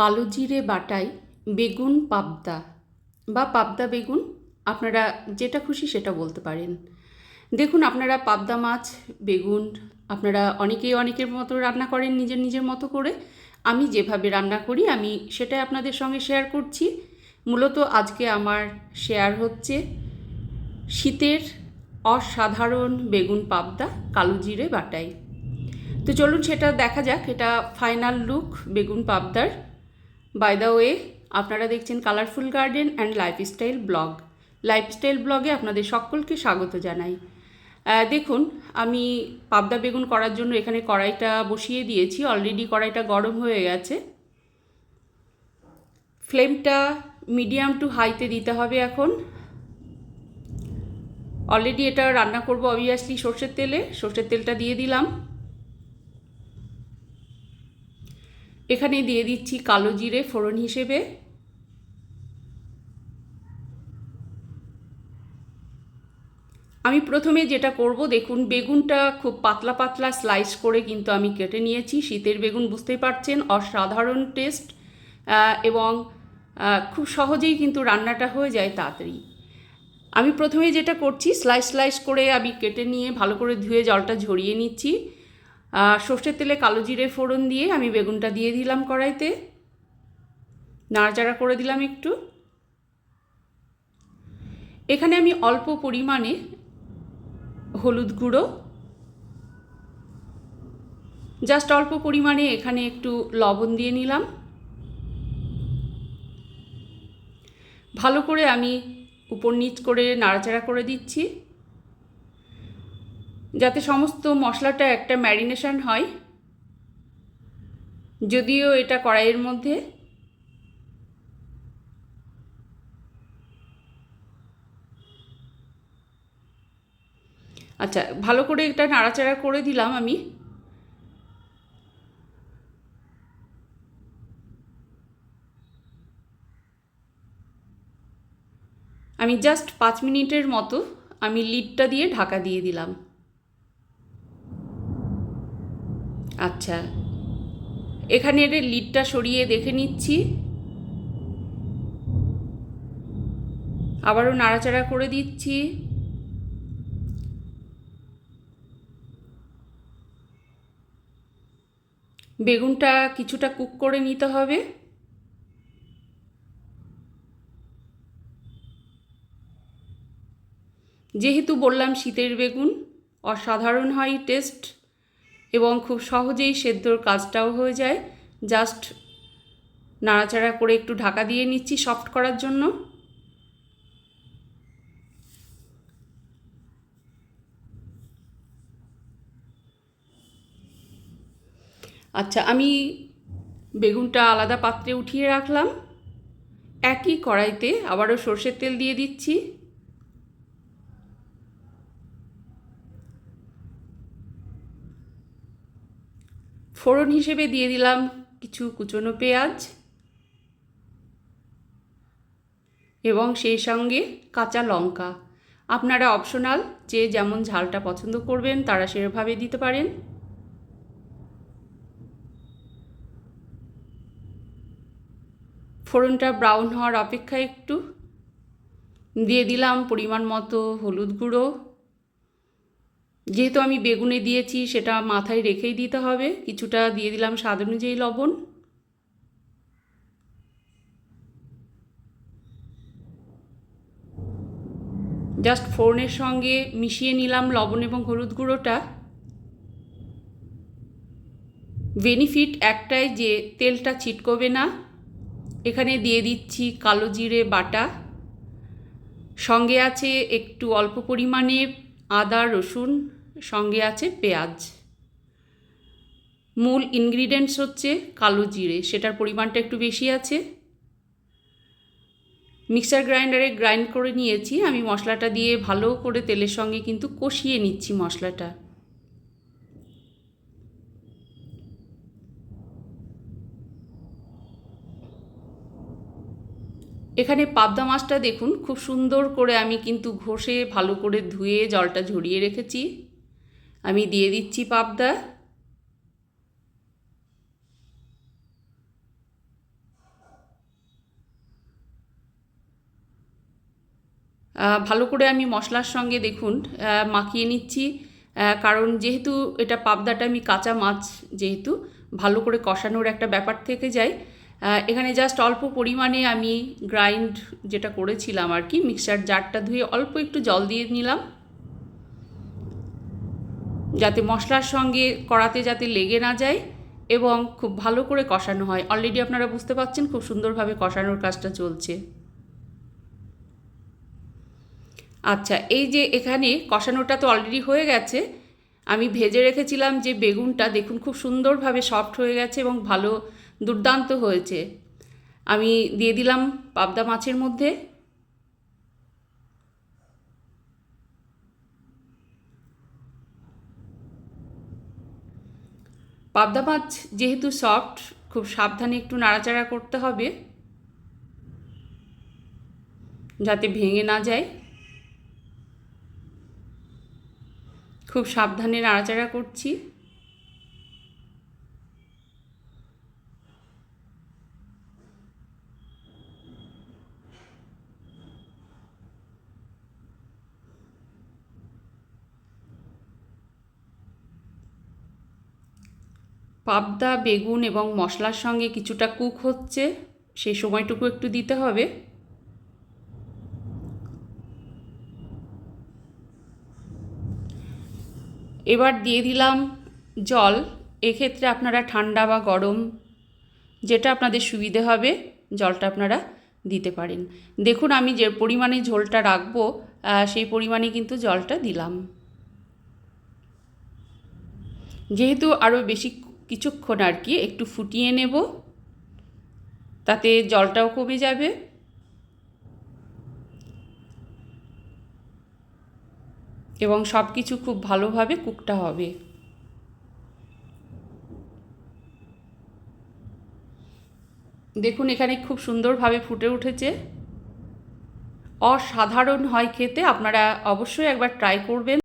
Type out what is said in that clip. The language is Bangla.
কালো জিরে বাটাই বেগুন, পাবদা বা পাবদা বেগুন, আপনারা যেটা খুশি সেটা বলতে পারেন। দেখুন, আপনারা পাবদা মাছ, বেগুন, আপনারা অনেকেই অনেকের মতো রান্না করেন নিজের নিজের মতো করে। আমি যেভাবে রান্না করি, আমি সেটাই আপনাদের সঙ্গে শেয়ার করছি। মূলত আজকে আমার শেয়ার হচ্ছে শীতের অসাধারণ বেগুন, পাবদা, কালো জিরে বাটাই তো চলুন সেটা দেখা যাক, এটা ফাইনাল লুক বেগুন, পাবদার। বাই দ্য ওয়ে আপনারা দেখছেন colourful garden and lifestyle blog lifestyle ব্লগে আপনাদের সকলকে স্বাগত জানাই। দেখুন, আমি পাবদা বেগুন করার জন্য এখানে কড়াইটা বসিয়ে দিয়েছি। অলরেডি কড়াইটা গরম হয়ে গেছে। ফ্লেমটা মিডিয়াম টু হাইতে দিতে হবে এখন। অলরেডি এটা রান্না করব অবভিয়াসলি সর্ষের তেলে। সর্ষের তেলটা দিয়ে দিলাম। এখানে দিয়ে দিচ্ছি কালো জিরে ফোড়ন হিসেবে। আমি প্রথমে যেটা করব, দেখুন, বেগুনটা খুব পাতলা পাতলা স্লাইস করে কিন্তু আমি কেটে নিয়েছি। শীতের বেগুন বুঝতেই পারছেন, অসাধারণ টেস্ট এবং খুব সহজেই কিন্তু রান্নাটা হয়ে যায় তাড়াতাড়ি। আমি প্রথমে যেটা করছি স্লাইস স্লাইস করে আমি কেটে নিয়ে ভালো করে ধুয়ে জলটা ঝরিয়ে নিচ্ছি। সর্ষের তেলে কালো জিরে ফোড়ন দিয়ে আমি বেগুনটা দিয়ে দিলাম কড়াইতে। নাড়াচাড়া করে দিলাম একটু। এখানে আমি অল্প পরিমাণে হলুদ গুঁড়ো। জাস্ট অল্প পরিমাণে এখানে একটু লবণ দিয়ে নিলাম। ভালো করে আমি উপর নিচ করে নাড়াচাড়া করে দিচ্ছি। যাতে সমস্ত মশলাটা একটা ম্যারিনেশন হয়। যদিও এটা কড়াইয়ের মধ্যে। আচ্ছা ভালো করে এটা নাড়াচাড়া করে দিলাম আমি। আমি জাস্ট পাঁচ মিনিটের মতো আমি লিডটা দিয়ে ঢাকা দিয়ে দিলাম। আচ্ছা। এখানে এর লিডটা সরিয়ে দেখে নিচ্ছি। আবারও নাড়াচাড়া করে দিচ্ছি। বেগুনটা কিছুটা কুক করে নিতে হবে। যেহেতু বললাম শীতের বেগুন, অসাধারণ হয় টেস্ট। এবং খুব সহজেই সেদ্ধর কাজটাও হয়ে যায়। জাস্ট নাড়াচাড়া করে একটু ঢাকা দিয়ে নিচ্ছি সফট করার জন্য। আচ্ছা আমি বেগুনটা আলাদা পাত্রে উঠিয়ে রাখলাম। একই কড়াইতে আবারও সর্ষের তেল দিয়ে দিচ্ছি। ফোড়ন হিসেবে দিয়ে দিলাম কিছু কুচনো পেঁয়াজ এবং সেই সঙ্গে কাঁচা লঙ্কা। আপনারা অপশনাল যে যেমন ঝালটা পছন্দ করবেন, তারা সেভাবে দিতে পারেন। ফোড়নটা ব্রাউন হওয়ার অপেক্ষা একটু দিয়ে দিলাম পরিমাণ মতো হলুদ গুঁড়ো। যেহেতু আমি বেগুনে দিয়েছি, সেটা মাথায় রেখেই দিতে হবে। কিছুটা দিয়ে দিলাম স্বাদ অনুযায়ী লবণ। জাস্ট ফোড়নের সঙ্গে মিশিয়ে নিলাম লবণ এবং হলুদ গুঁড়োটা। বেনিফিট একটাই যে, তেলটা ছিটকবে না। এখানে দিয়ে দিচ্ছি কালো জিরে বাটা। সঙ্গে আছে একটু অল্প পরিমাণে আদা, রসুন। সঙ্গে আছে পেঁয়াজ। মূল ইনগ্রিডিয়েন্টস হচ্ছে কালো জিরে, সেটার পরিমাণটা একটু বেশি আছে। মিক্সার গ্রাইন্ডারে গ্রাইন্ড করে নিয়েছি, আমি মশলাটা দিয়ে ভালো করে তেলের সঙ্গে কিন্তু কষিয়ে নিচ্ছি মশলাটা। এখানে পাবদা মাছটা দেখুন, খুব সুন্দর করে আমি কিন্তু ঘষে ভালো করে ধুয়ে জলটা ঝরিয়ে রেখেছি। আমি দিয়ে দিচ্ছি পাবদা। ভালো করে আমি মশলার সঙ্গে দেখুন মাখিয়ে নিচ্ছি। কারণ যেহেতু এটা পাবদাটা আমি কাঁচা মাছ যেহেতু, ভালো করে কষানোর একটা ব্যাপার থেকে যায়। এখানে জাস্ট অল্প পরিমাণে আমি গ্রাইন্ড যেটা করেছিলাম আর কি মিক্সার জারটা ধুয়ে অল্প একটু জল দিয়ে নিলাম। যাতে মশলার সঙ্গে কড়াতে যাতে লেগে না যায় এবং খুব ভালো করে কষানো হয়। অলরেডি আপনারা বুঝতে পারছেন খুব সুন্দরভাবে কষানোর কাজটা চলছে। আচ্ছা এই যে এখানে কষানোটা তো অলরেডি হয়ে গেছে। আমি ভেজে রেখেছিলাম যে বেগুনটা, দেখুন খুব সুন্দরভাবে সফট হয়ে গেছে এবং ভালো দুর্দান্ত হয়েছে। আমি দিয়ে দিলাম পাবদা মাছের মধ্যে। পাবদা মাছ যেহেতু সফট খুব সাবধানে একটু নাড়াচাড়া করতে হবে। যাতে ভেঙে না যায়। খুব সাবধানে নাড়াচাড়া করছি। পাবদা, বেগুন এবং মশলার সঙ্গে কিছুটা কুক হচ্ছে। সেই সময়টুকু একটু দিতে হবে। এবার দিয়ে দিলাম জল। এক্ষেত্রে আপনারা ঠান্ডা বা গরম যেটা আপনাদের সুবিধে হবে, জলটা আপনারা দিতে পারেন। দেখুন, আমি যে পরিমাণে ঝোলটা রাখব সেই পরিমাণে কিন্তু জলটা দিলাম। যেহেতু আরও বেশি কিছুক্ষণ আর কি একটু ফুটিয়ে নেব। তাতে জলটাও কমে যাবে। এবং সব কিছু খুব ভালোভাবে কুকটা হবে। দেখুন, এখানে খুব সুন্দরভাবে ফুটে উঠেছে। অসাধারণ হয় খেতে, আপনারা অবশ্যই একবার ট্রাই করবেন।